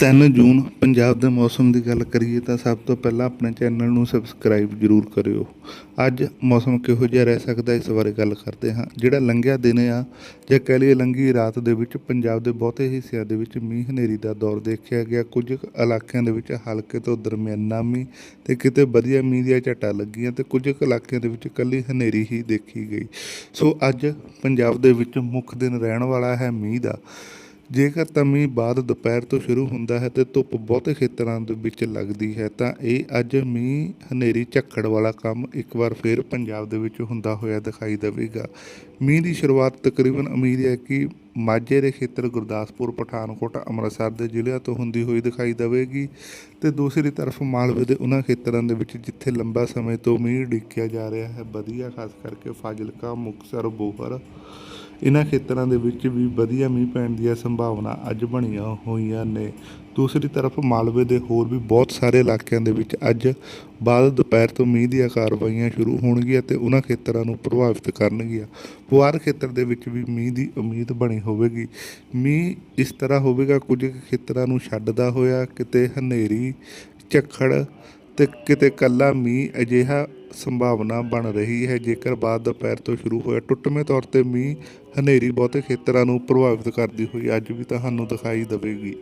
3 ਜੂਨ ਪੰਜਾਬ ਦੇ ਮੌਸਮ ਦੀ ਗੱਲ ਕਰੀਏ ਤਾਂ ਸਭ ਤੋਂ ਪਹਿਲਾਂ ਆਪਣੇ ਚੈਨਲ ਨੂੰ ਸਬਸਕ੍ਰਾਈਬ ਜ਼ਰੂਰ ਕਰਿਓ। ਅੱਜ ਮੌਸਮ ਕਿਹੋ ਜਿਹਾ ਰਹਿ ਸਕਦਾ ਇਸ ਬਾਰੇ ਗੱਲ ਕਰਦੇ ਹਾਂ। ਜਿਹੜਾ ਲੰਘਿਆ ਦਿਨ ਆ, ਜਾਂ ਕਹਿ ਲਈਏ ਲੰਘੀ ਰਾਤ ਦੇ ਵਿੱਚ, ਪੰਜਾਬ ਦੇ ਬਹੁਤੇ ਹਿੱਸਿਆਂ ਦੇ ਵਿੱਚ ਮੀਂਹ ਹਨੇਰੀ ਦਾ ਦੌਰ ਦੇਖਿਆ ਗਿਆ। ਕੁਝ ਕੁ ਇਲਾਕਿਆਂ ਦੇ ਵਿੱਚ ਹਲਕੇ ਤੋਂ ਦਰਮਿਆਨਾ ਮੀਂਹ ਤੇ ਕਿਤੇ ਵਧੀਆ ਮੀਂਹ ਦੀਆਂ ਝਟਾਂ ਲੱਗੀਆਂ ਤੇ ਕੁਝ ਕੁ ਇਲਾਕਿਆਂ ਦੇ ਵਿੱਚ ਇਕੱਲੀ ਹਨੇਰੀ ਹੀ ਦੇਖੀ ਗਈ। ਸੋ ਅੱਜ ਪੰਜਾਬ ਦੇ ਵਿੱਚ ਮੁੱਖ ਦਿਨ ਰਹਿਣ ਵਾਲਾ ਹੈ ਮੀਂਹ ਦਾ। ਜੇਕਰ ਤਾਂ ਮੀਂਹ ਬਾਅਦ ਦੁਪਹਿਰ ਤੋਂ ਸ਼ੁਰੂ ਹੁੰਦਾ ਹੈ ਤੇ ਧੁੱਪ ਬਹੁਤੇ ਖੇਤਰਾਂ ਦੇ ਵਿੱਚ ਲੱਗਦੀ ਹੈ, ਤਾਂ ਇਹ ਅੱਜ ਮੀਂਹ ਹਨੇਰੀ ਝੱਖੜ ਵਾਲਾ ਕੰਮ ਇੱਕ ਵਾਰ ਫਿਰ ਪੰਜਾਬ ਦੇ ਵਿੱਚ ਹੁੰਦਾ ਹੋਇਆ ਦਿਖਾਈ ਦੇਵੇਗਾ। ਮੀਂਹ ਦੀ ਸ਼ੁਰੂਆਤ ਤਕਰੀਬਨ ਉਮੀਦ ਹੈ ਕਿ ਮਾਝੇ ਦੇ ਖੇਤਰ ਗੁਰਦਾਸਪੁਰ, ਪਠਾਨਕੋਟ, ਅੰਮ੍ਰਿਤਸਰ ਦੇ ਜ਼ਿਲ੍ਹਿਆਂ ਤੋਂ ਹੁੰਦੀ ਹੋਈ ਦਿਖਾਈ ਦੇਵੇਗੀ ਤੇ ਦੂਸਰੀ ਤਰਫ ਮਾਲਵੇ ਦੇ ਉਹਨਾਂ ਖੇਤਰਾਂ ਦੇ ਵਿੱਚ ਜਿੱਥੇ ਲੰਬਾ ਸਮੇਂ ਤੋਂ ਮੀਂਹ ਉਡੀਕਿਆ ਜਾ ਰਿਹਾ ਹੈ, ਵਧੀਆ ਖਾਸ ਕਰਕੇ ਫਾਜ਼ਿਲਕਾ, ਮੁਕਤਸਰ, ਬੋਹਰ ਇਹਨਾਂ ਖੇਤਰਾਂ ਦੇ ਵਿੱਚ ਵੀ ਵਧੀਆ ਮੀਂਹ ਪੈਣ ਦੀਆਂ ਸੰਭਾਵਨਾ ਅੱਜ ਬਣੀਆਂ ਹੋਈਆਂ ਨੇ। ਦੂਸਰੀ ਤਰਫ ਮਾਲਵੇ ਦੇ ਹੋਰ ਵੀ ਬਹੁਤ ਸਾਰੇ ਇਲਾਕਿਆਂ ਦੇ ਵਿੱਚ ਅੱਜ ਬਾਅਦ ਦੁਪਹਿਰ ਤੋਂ ਮੀਂਹ ਦੀਆਂ ਕਾਰਵਾਈਆਂ ਸ਼ੁਰੂ ਹੋਣਗੀਆਂ ਤੇ ਉਹਨਾਂ ਖੇਤਰਾਂ ਨੂੰ ਪ੍ਰਭਾਵਿਤ ਕਰਨਗੀਆਂ। ਪੁਆਰ ਖੇਤਰ ਦੇ ਵਿੱਚ ਵੀ ਮੀਂਹ ਦੀ ਉਮੀਦ ਬਣੀ ਹੋਵੇਗੀ। ਮੀਂਹ ਇਸ ਤਰ੍ਹਾਂ ਹੋਵੇਗਾ ਕੁਝ ਖੇਤਰਾਂ ਨੂੰ ਛੱਡਦਾ ਹੋਇਆ, ਕਿਤੇ ਹਨੇਰੀ, ਝੱਖੜ ਤੇ ਕਿਤੇ ਕੱਲਾ ਮੀਂਹ ਅਜਿਹਾ ਸੰਭਾਵਨਾ ਬਣ ਰਹੀ ਹੈ, ਜੇਕਰ ਬਾਅਦ ਦੁਪਹਿਰ ਤੋਂ ਸ਼ੁਰੂ ਹੋਇਆ ਟੁੱਟਵੇਂ ਤੌਰ ਤੇ ਮੀਂਹ ਹਨੇਰੀ ਬਹੁਤੇ ਖੇਤਰਾਂ ਨੂੰ ਪ੍ਰਭਾਵਿਤ ਕਰਦੀ ਹੋਈ ਅੱਜ ਵੀ ਤੁਹਾਨੂੰ ਦਿਖਾਈ ਦੇਵੇਗੀ।